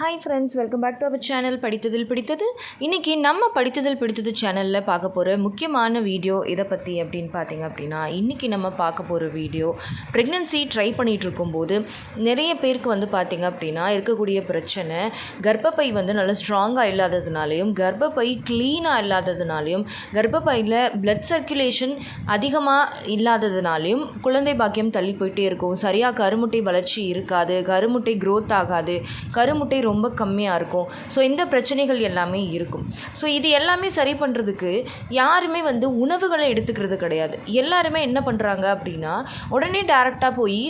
Hi friends welcome back to our channel படித்ததில் பிடித்தது இன்றைக்கி நம்ம படித்ததில் பிடித்தது சேனலில் பார்க்க போகிற முக்கியமான வீடியோ இதை பற்றி அப்படின்னு பார்த்தீங்க அப்படின்னா இன்றைக்கி நம்ம பார்க்க போகிற வீடியோ ப்ரெக்னென்சி ட்ரை பண்ணிகிட்டு இருக்கும்போது நிறைய பேருக்கு வந்து பார்த்திங்க அப்படின்னா இருக்கக்கூடிய பிரச்சனை கர்ப்பப்பை வந்து நல்லா ஸ்ட்ராங்காக இல்லாததுனாலையும் கர்ப்பப்பை க்ளீனாக இல்லாததுனாலையும் கர்ப்பப்பையில் பிளட் சர்க்குலேஷன் அதிகமாக இல்லாததுனாலையும் குழந்தை பாக்கியம் தள்ளி போயிட்டே இருக்கும். சரியாக கருமுட்டை வளர்ச்சி இருக்காது கருமுட்டை க்ரோத் ஆகாது கருமுட்டை ரொம்ப கம்மியாக இருக்கும். ஸோ இந்த பிரச்சனைகள் எல்லாமே இருக்கும். ஸோ இது எல்லாமே சரி பண்ணுறதுக்கு யாருமே வந்து உணவுகளை எடுத்துக்கிறது கிடையாது. எல்லாருமே என்ன பண்ணுறாங்க அப்படின்னா உடனே டேரெக்டாக போய்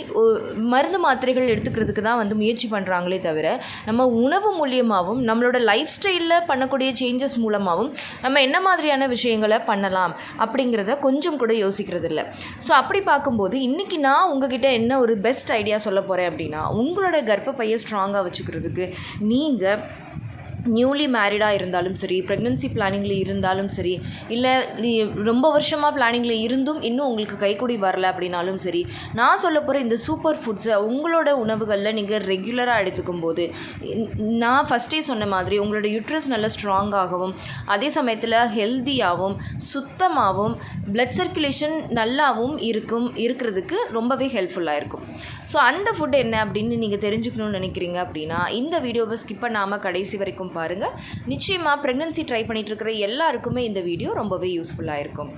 மருந்து மாத்திரைகள் எடுத்துக்கிறதுக்கு தான் வந்து முயற்சி பண்ணுறாங்களே தவிர நம்ம உணவு மூலியமாகவும் நம்மளோட லைஃப் ஸ்டைலில் பண்ணக்கூடிய சேஞ்சஸ் மூலமாகவும் நம்ம என்ன மாதிரியான விஷயங்களை பண்ணலாம் அப்படிங்கிறத கொஞ்சம் கூட யோசிக்கிறது இல்லை ஸோ அப்படி பார்க்கும்போது இன்றைக்கி நான் உங்ககிட்ட என்ன ஒரு பெஸ்ட் ஐடியா சொல்ல போகிறேன் அப்படின்னா உங்களோட கர்ப்பப்பையை ஸ்ட்ராங்காக வச்சுக்கிறதுக்கு நீங்கள் நியூலி மேரிடாக இருந்தாலும் சரி ப்ரெக்னென்சி பிளானிங்கில் இருந்தாலும் சரி இல்லை ரொம்ப வருஷமாக பிளானிங்கில் இருந்தும் இன்னும் உங்களுக்கு கைக்கூடி வரல அப்படின்னாலும் சரி நான் சொல்ல போகிற இந்த சூப்பர் ஃபுட்ஸை உங்களோட உணவுகளில் நீங்கள் ரெகுலராக எடுத்துக்கும் போது நான் ஃபஸ்ட்டே சொன்ன மாதிரி உங்களோட யூட்ரஸ் நல்லா ஸ்ட்ராங்காகவும் அதே சமயத்தில் ஹெல்த்தியாகவும் சுத்தமாகவும் பிளட் சர்க்குலேஷன் நல்லாவும் இருக்கும் இருக்கிறதுக்கு ரொம்பவே ஹெல்ப்ஃபுல்லாக இருக்கும். ஸோ அந்த ஃபுட் என்ன அப்படின்னு நீங்கள் தெரிஞ்சுக்கணும்னு நினைக்கிறீங்க அப்படின்னா இந்த வீடியோவை ஸ்கிப் பண்ணாமல் கடைசி வரைக்கும் பாருங்கள் நிச்சயமாக ப்ரெக்னன்சி ட்ரை பண்ணிகிட்டு இருக்கிற எல்லாருக்குமே இந்த வீடியோ ரொம்பவே யூஸ்ஃபுல்லாக இருக்கும்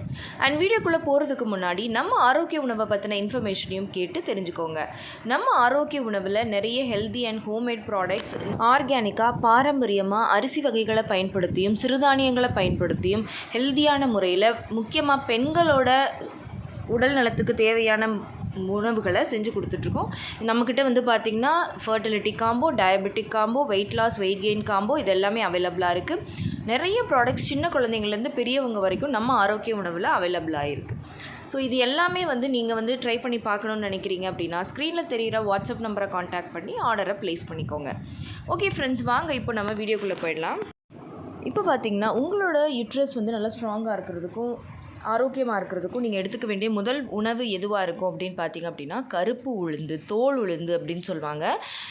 அண்ட் வீடியோக்குள்ளே போகிறதுக்கு முன்னாடி நம்ம ஆரோக்கிய உணவை பற்றின இன்ஃபர்மேஷனையும் கேட்டு தெரிஞ்சுக்கோங்க. நம்ம ஆரோக்கிய உணவில் நிறைய ஹெல்தி அண்ட் ஹோம்மேட் ப்ராடக்ட்ஸ் ஆர்கானிக்காக பாரம்பரியமாக அரிசி வகைகளை பயன்படுத்தியும் சிறுதானியங்களை பயன்படுத்தியும் ஹெல்தியான முறையில் முக்கியமாக பெண்களோட உடல் நலத்துக்கு தேவையான உணவுகளை செஞ்சு கொடுத்துட்ருக்கோம். நம்மக்கிட்ட வந்து பார்த்திங்கன்னா fertility combo diabetic combo weight loss weight gain combo இது எல்லாமே அவைலபிளாக இருக்குது நிறைய ப்ராடக்ட்ஸ் சின்ன குழந்தைங்கள்லேருந்து பெரியவங்க வரைக்கும் நம்ம ஆரோக்கிய உணவில் அவைலபிளாக இருக்குது ஸோ இது எல்லாமே வந்து நீங்கள் வந்து ட்ரை பண்ணி பார்க்கணுன்னு நினைக்கிறீங்க அப்படின்னா ஸ்க்ரீனில் தெரிகிற வாட்ஸ்அப் நம்பரை காண்டாக்ட் பண்ணி ஆர்டரை ப்ளேஸ் பண்ணிக்கோங்க. ஓகே ஃப்ரெண்ட்ஸ் வாங்க இப்போ நம்ம வீடியோக்குள்ளே போயிடலாம். இப்போ பார்த்தீங்கன்னா உங்களோட யூட்ரஸ் வந்து நல்லா ஸ்ட்ராங்காக இருக்கிறதுக்கும் ஆரோக்கியமாக இருக்கிறதுக்கும் நீங்கள் எடுத்துக்க வேண்டிய முதல் உணவு எதுவாக இருக்கும் அப்படின்னு பார்த்தீங்க அப்படின்னா கருப்பு உளுந்து தோல் உளுந்து அப்படின்னு சொல்லுவாங்க.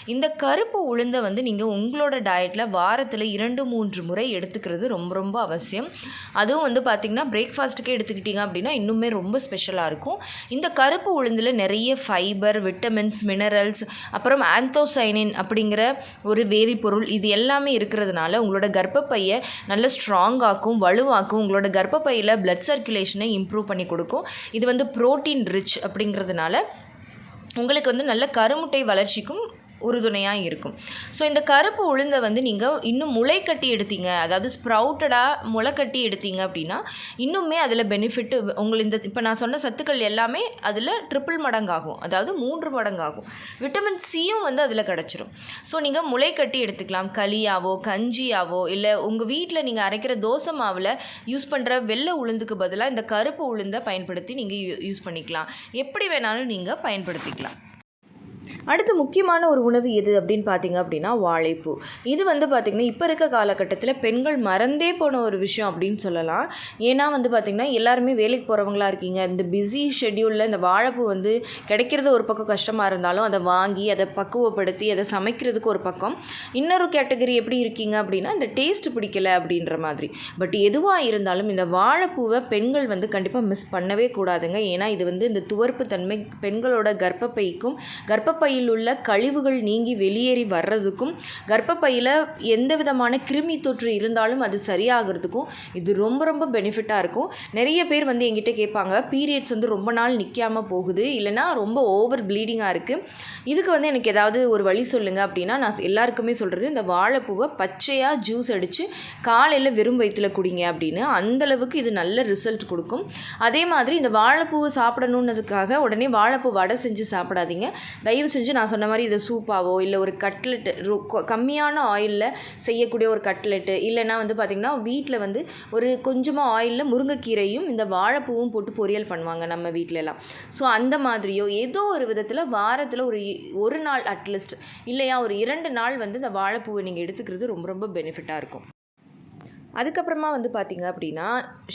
இந்த கருப்பு உளுந்தை வந்து நீங்கள் உங்களோட டயட்டில் வாரத்தில் இரண்டு மூன்று முறை எடுத்துக்கிறது ரொம்ப ரொம்ப அவசியம். அதுவும் வந்து பார்த்திங்கன்னா பிரேக்ஃபாஸ்ட்டுக்கே எடுத்துக்கிட்டீங்க அப்படின்னா இன்னுமே ரொம்ப ஸ்பெஷலாக இருக்கும். இந்த கருப்பு உளுந்தில் நிறைய ஃபைபர் விட்டமின்ஸ் மினரல்ஸ் அப்புறம் ஆந்தோசைனின் அப்படிங்கிற ஒரு வேதிப்பொருள் இது எல்லாமே இருக்கிறதுனால உங்களோட கர்ப்பப்பையை நல்ல ஸ்ட்ராங்காக்கும் வலுவாக்கும். உங்களோட கர்ப்பப்பையில் பிளட் சர்க்குலேஷன் இம்ப்ரூவ் பண்ணி கொடுக்கும். இது வந்து புரோட்டீன் ரிச் அப்படிங்கிறதுனால உங்களுக்கு வந்து நல்ல கருமுட்டை வளர்ச்சிக்கும் உறுதுணையாக இருக்கும். ஸோ இந்த கருப்பு உளுந்தை வந்து நீங்கள் இன்னும் முளை கட்டி எடுத்தீங்க. அதாவது ஸ்ப்ரவுட்டடாக முளை கட்டி எடுத்தீங்க அப்படின்னா இன்னுமே அதில் பெனிஃபிட் உங்கள் இந்த இப்போ நான் சொன்ன சத்துக்கள் எல்லாமே அதில் ட்ரிபிள் மடங்காகும். அதாவது மூன்று மடங்காகும். விட்டமின் சியும் வந்து அதில் கிடச்சிரும். ஸோ நீங்கள் முளை கட்டி எடுத்துக்கலாம். களியாவோ கஞ்சியாவோ இல்லை உங்கள் வீட்டில் நீங்கள் அரைக்கிற தோசை மாவில் யூஸ் பண்ணுற வெள்ளை உளுந்துக்கு பதிலாக இந்த கருப்பு உளுந்தை பயன்படுத்தி நீங்கள் யூஸ் பண்ணிக்கலாம். எப்படி வேணாலும் நீங்கள் பயன்படுத்திக்கலாம். அடுத்து முக்கியமான ஒரு உணவு எது அப்படின்னு பார்த்தீங்க அப்படின்னா வாழைப்பூ. இது வந்து பார்த்திங்கன்னா இப்போ இருக்க காலகட்டத்தில் பெண்கள் மறந்தே போன ஒரு விஷயம் அப்படின்னு சொல்லலாம். ஏன்னா வந்து பார்த்திங்கன்னா எல்லாருமே வேலைக்கு போகிறவங்களா இருக்கீங்க. இந்த பிஸி ஷெட்யூலில் இந்த வாழைப்பூ வந்து கிடைக்கிறது ஒரு பக்கம் கஷ்டமாக இருந்தாலும் அதை வாங்கி அதை பக்குவப்படுத்தி அதை சமைக்கிறதுக்கு ஒரு பக்கம். இன்னொரு கேட்டகரி எப்படி இருக்கீங்க அப்படின்னா இந்த டேஸ்ட் பிடிக்கல அப்படின்ற மாதிரி. பட் எதுவாக இருந்தாலும் இந்த வாழைப்பூவை பெண்கள் வந்து கண்டிப்பாக மிஸ் பண்ணவே கூடாதுங்க. ஏன்னா இது வந்து இந்த துவர்ப்பு தன்மை பெண்களோட கர்ப்பப்பைக்கும் கர்ப்பப்பையில் உள்ள கழிவுகள் நீங்கி வெளியேறி வர்றதுக்கும் கர்ப்பப்பையில் எந்த விதமான கிருமி தொற்று இருந்தாலும் அது சரியாகிறதுக்கும் இது ரொம்ப ரொம்ப பெனிஃபிட்டாக இருக்கும். நிறைய பேர் வந்து எங்கிட்ட கேட்பாங்க பீரியட்ஸ் வந்து ரொம்ப நாள் நிற்காம போகுது இல்லைனா ரொம்ப ஓவர் ப்ளீடிங்காக இருக்குது இதுக்கு வந்து எனக்கு ஏதாவது ஒரு வழி சொல்லுங்கள் அப்படின்னா நான் எல்லாருக்குமே சொல்கிறது இந்த வாழைப்பூவை பச்சையாக ஜூஸ் அடித்து காலையில் வெறும் வயிற்றில் குடிங்க அப்படின்னு. அந்தளவுக்கு இது நல்ல ரிசல்ட் கொடுக்கும். அதே மாதிரி இந்த வாழைப்பூவை சாப்பிடணுன்றதுக்காக உடனே வாழைப்பூ வடை செஞ்சு சாப்பிடாதீங்க. தயவு செஞ்சு நான் சொன்ன மாதிரி இதை சூப்பாவோ இல்லை ஒரு கட்லெட்டு கம்மியான ஆயிலில் செய்யக்கூடிய ஒரு கட்லெட்டு இல்லைன்னா வந்து பார்த்திங்கன்னா வீட்டில் வந்து ஒரு கொஞ்சமாக ஆயிலில் முருங்கைக்கீரையும் இந்த வாழைப்பூவும் போட்டு பொரியல் பண்ணுவாங்க நம்ம வீட்டிலலாம் ஸோ அந்த மாதிரியோ ஏதோ ஒரு விதத்தில் வாரத்தில் ஒரு இ- ஒரு நாள் அட்லீஸ்ட் இல்லையா ஒரு இரண்டு நாள் வந்து இந்த வாழைப்பூவை நீங்கள் எடுத்துக்கிறது ரொம்ப ரொம்ப பெனிஃபிட்டாக இருக்கும். அதுக்கப்புறமா வந்து பார்த்திங்க அப்படின்னா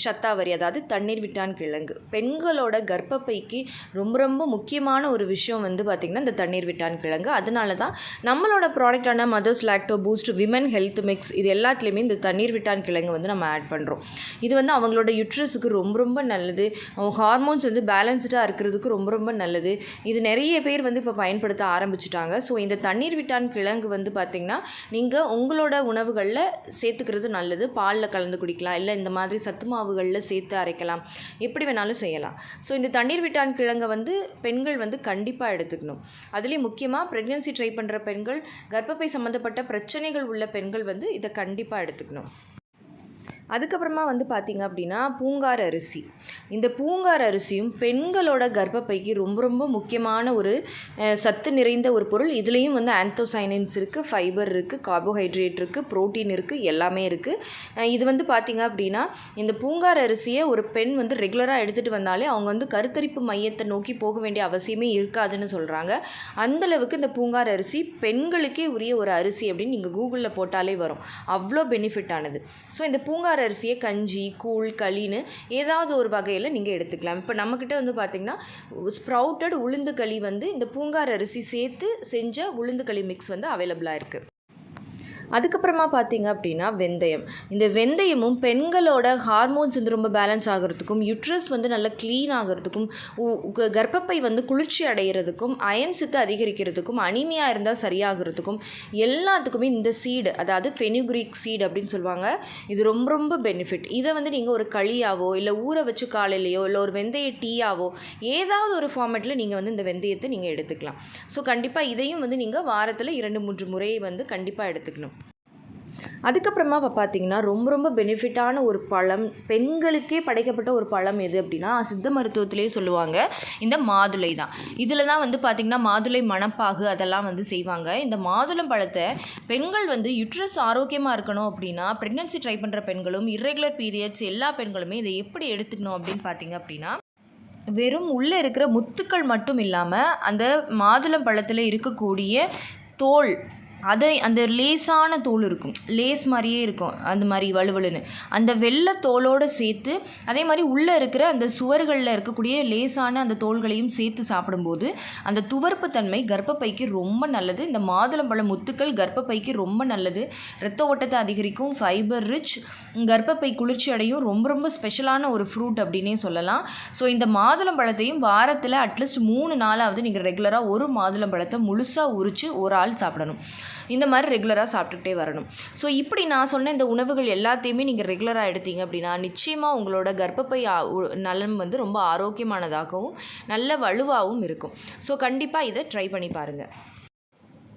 சத்தாவரி அதாவது தண்ணீர் விட்டான் கிழங்கு. பெண்களோட கர்ப்பப்பைக்கு ரொம்ப ரொம்ப முக்கியமான ஒரு விஷயம் வந்து பார்த்திங்கன்னா இந்த தண்ணீர் விட்டான் கிழங்கு. அதனால தான் நம்மளோட ப்ராடக்டான Mother's Lacto Boost Women Health Mix இது எல்லாத்துலேயுமே இந்த தண்ணீர் விட்டான் கிழங்கு வந்து நம்ம ஆட் பண்ணுறோம் இது வந்து அவங்களோட யுட்ரஸுக்கு ரொம்ப ரொம்ப நல்லது. அவங்க ஹார்மோன்ஸ் வந்து பேலன்ஸ்டாக இருக்கிறதுக்கு ரொம்ப ரொம்ப நல்லது. இது நிறைய பேர் வந்து இப்போ பயன்படுத்த ஆரம்பிச்சிட்டாங்க. ஸோ இந்த தண்ணீர் விட்டான் கிழங்கு வந்து பார்த்திங்கன்னா நீங்கள் உங்களோட உணவுகளில் சேர்த்துக்கிறது நல்லது. பா பாலில் கலந்து குடிக்கலாம் இல்லை இந்த மாதிரி சத்து மாவுகளில் சேர்த்து அரைக்கலாம். எப்படி வேணாலும் செய்யலாம். ஸோ இந்த தண்ணீர் விட்டான் கிழங்கை வந்து பெண்கள் வந்து கண்டிப்பாக எடுத்துக்கணும். அதுலேயும் முக்கியமாக ப்ரெக்னென்சி ட்ரை பண்ணுற பெண்கள் கர்ப்பப்பை சம்மந்தப்பட்ட பிரச்சனைகள் உள்ள பெண்கள் வந்து இதை கண்டிப்பாக எடுத்துக்கணும். அதுக்கப்புறமா வந்து பார்த்திங்க அப்படின்னா பூங்கார் அரிசி. இந்த பூங்கார் அரிசியும் பெண்களோட கர்ப்பப்பைக்கு ரொம்ப ரொம்ப முக்கியமான ஒரு சத்து நிறைந்த ஒரு பொருள். இதுலேயும் வந்து ஆந்தோசைனின்ஸ் இருக்குது ஃபைபர் இருக்குது கார்போஹைட்ரேட் இருக்குது ப்ரோட்டீன் இருக்குது எல்லாமே இருக்குது இது வந்து பார்த்திங்க அப்படின்னா இந்த பூங்கார் அரிசியை ஒரு பெண் வந்து ரெகுலராக எடுத்துகிட்டு வந்தாலே அவங்க வந்து கருத்தரிப்பு மையத்தை நோக்கி போக வேண்டிய அவசியமே இருக்காதுன்னு சொல்கிறாங்க அந்தளவுக்கு இந்த பூங்கார் அரிசி பெண்களுக்கே உரிய ஒரு அரிசி அப்படின்னு நீங்கள் கூகுளில் போட்டாலே வரும். அவ்வளோ பெனிஃபிட் ஆனது. ஸோ இந்த பூங்கார் அரிசியை கஞ்சி கூழ் களின்னு ஏதாவது ஒரு வகையில் நீங்கள் எடுத்துக்கலாம். இப்போ நம்மக்கிட்ட வந்து பார்த்திங்கன்னா ஸ்ப்ரவுட்டட் உளுந்து களி வந்து இந்த பூங்கார் அரிசி சேர்த்து செஞ்ச உளுந்து களி மிக்ஸ் வந்து அவைலபிளாக இருக்குது அதுக்கப்புறமா பார்த்தீங்க அப்படின்னா வெந்தயம். இந்த வெந்தயமும் பெண்களோட ஹார்மோன்ஸ் வந்து ரொம்ப பேலன்ஸ் ஆகிறதுக்கும் யுட்ரஸ் வந்து நல்லா க்ளீன் ஆகிறதுக்கும் உ- கர்ப்பப்பை வந்து குளிர்ச்சி அடைகிறதுக்கும் அயன் சத்து அதிகரிக்கிறதுக்கும் அனிமையாக இருந்தால் சரியாகிறதுக்கும் எல்லாத்துக்குமே இந்த சீடு அதாவது ஃபெனுக்ரிக் சீடு அப்படின்னு சொல்லுவாங்க. இது ரொம்ப ரொம்ப பெனிஃபிட் இதை வந்து நீங்கள் ஒரு களியாவோ இல்லை ஊற வச்சு காலையிலையோ இல்லை ஒரு வெந்தய டீயாவோ ஏதாவது ஒரு ஃபார்மேட்டில் நீங்கள் வந்து இந்த வெந்தயத்தை நீங்கள் எடுத்துக்கலாம். ஸோ கண்டிப்பாக இதையும் வந்து நீங்கள் வாரத்தில் இரண்டு மூன்று முறை வந்து கண்டிப்பாக எடுத்துக்கணும். அதுக்கப்புறமா இப்போ பார்த்தீங்கன்னா ரொம்ப ரொம்ப பெனிஃபிட்டான ஒரு பழம் பெண்களுக்கே படைக்கப்பட்ட ஒரு பழம் எது அப்படின்னா சித்த மருத்துவத்திலே சொல்லுவாங்க. இந்த மாதுளை தான். இதில் தான் வந்து பார்த்திங்கன்னா மாதுளை மணப்பாகு அதெல்லாம் வந்து செய்வாங்க. இந்த மாதுளம் பழத்தை பெண்கள் வந்து யுட்ரஸ் ஆரோக்கியமாக இருக்கணும் அப்படின்னா ப்ரெக்னென்சி ட்ரை பண்ணுற பெண்களும் இர்ரெகுலர் பீரியட்ஸ் எல்லா பெண்களுமே இதை எப்படி எடுத்துக்கணும் அப்படின்னு பார்த்தீங்க அப்படின்னா வெறும் உள்ளே இருக்கிற முத்துக்கள் மட்டும் இல்லாமல் அந்த மாதுளம் பழத்தில் இருக்கக்கூடிய தோல் அதை அந்த லேசான தோல் இருக்கும். லேஸ் மாதிரியே இருக்கும். அந்த மாதிரி வலுவலுன்னு. அந்த வெள்ளை தோலோடு சேர்த்து அதே மாதிரி உள்ளே இருக்கிற அந்த சுவர்களில் இருக்கக்கூடிய லேசான அந்த தோல்களையும் சேர்த்து சாப்பிடும்போது அந்த துவர்ப்பு தன்மை கர்ப்பப்பைக்கு ரொம்ப நல்லது. இந்த மாதுளம்பழ முத்துக்கள் கர்ப்பப்பைக்கு ரொம்ப நல்லது. இரத்த ஓட்டத்தை அதிகரிக்கும் ஃபைபர் ரிச் கர்ப்பப்பை குளிர்ச்சி அடையும். ரொம்ப ரொம்ப ஸ்பெஷலான ஒரு ஃப்ரூட் அப்படின்னே சொல்லலாம். ஸோ இந்த மாதுளம்பழத்தையும் வாரத்தில் அட்லீஸ்ட் மூணு நாளாவது நீங்கள் ரெகுலராக ஒரு மாதுளம்பழத்தை முழுசாக உரித்து ஒரு ஆள் சாப்பிடணும். இந்த மாதிரி ரெகுலராக சாப்பிட்டுக்கிட்டே வரணும். ஸோ இப்படி நான் சொன்ன இந்த உணவுகள் எல்லாத்தையுமே நீங்கள் ரெகுலராக எடுத்தீங்க அப்படின்னா நிச்சயமாக உங்களோட கர்ப்பப்பை நலம் வந்து ரொம்ப ஆரோக்கியமானதாகவும் நல்ல வலுவாகவும் இருக்கும். ஸோ கண்டிப்பாக இதை ட்ரை பண்ணி பாருங்கள்